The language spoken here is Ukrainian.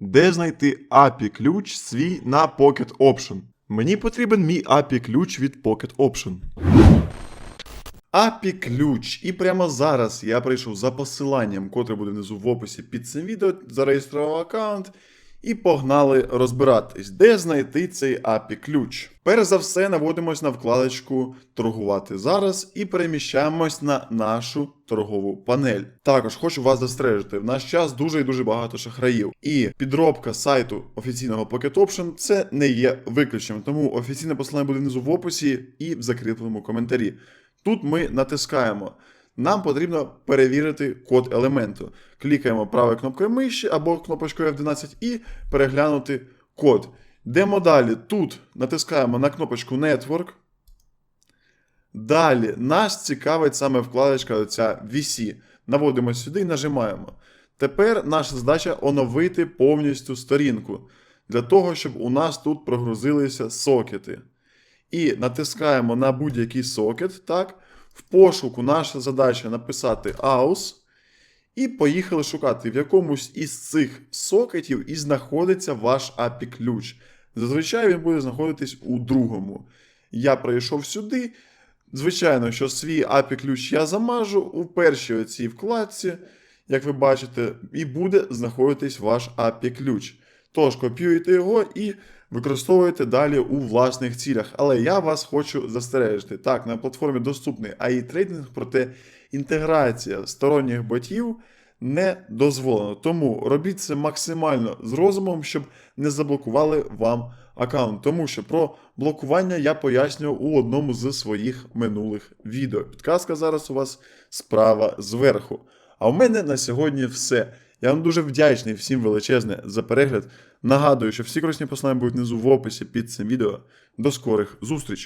Де знайти API ключ свій на Pocket Option? Мені потрібен мій API ключ від Pocket Option. API ключ. І прямо зараз я прийшов за посиланням, котре буде внизу в описі під цим відео, зареєстрував аккаунт. І погнали розбиратись, де знайти цей API ключ. Перш за все, наводимось на вкладочку Торгувати зараз і переміщаємось на нашу торгову панель. Також хочу вас застережити, в наш час дуже і дуже багато шахраїв. І підробка сайту офіційного Pocket Option це не є виключенням. Тому офіційне посилання буде внизу в описі і в закріпленому коментарі. Тут ми натискаємо. Нам потрібно перевірити код елементу. Клікаємо правою кнопкою миші або кнопочкою F12 і переглянути код. Йдемо далі. Тут натискаємо на кнопочку Network. Далі нас цікавить саме вкладочка оця VC. Наводимо сюди і нажимаємо. Тепер наша задача оновити повністю сторінку. Для того, щоб у нас тут прогрузилися сокети. І натискаємо на будь-який сокет. так? В пошуку наша задача написати AUS. І поїхали шукати, в якомусь із цих сокетів і знаходиться ваш API ключ. Зазвичай він буде знаходитись у другому. Я прийшов сюди. Звичайно, що свій API ключ я замажу у першій оцій вкладці, як ви бачите, і буде знаходитись ваш API ключ. Тож копіюєте його і використовуєте далі у власних цілях. Але я вас хочу застережити. Так, на платформі доступний AI трейдинг, проте інтеграція сторонніх ботів не дозволена. Тому робіть це максимально з розумом, щоб не заблокували вам аккаунт. Тому що про блокування я пояснював у одному з своїх минулих відео. Підказка зараз у вас справа зверху. А у мене на сьогодні все. Я вам дуже вдячний всім величезне за перегляд. Нагадую, що всі корисні посилання будуть внизу в описі під цим відео. До скорих зустрічей!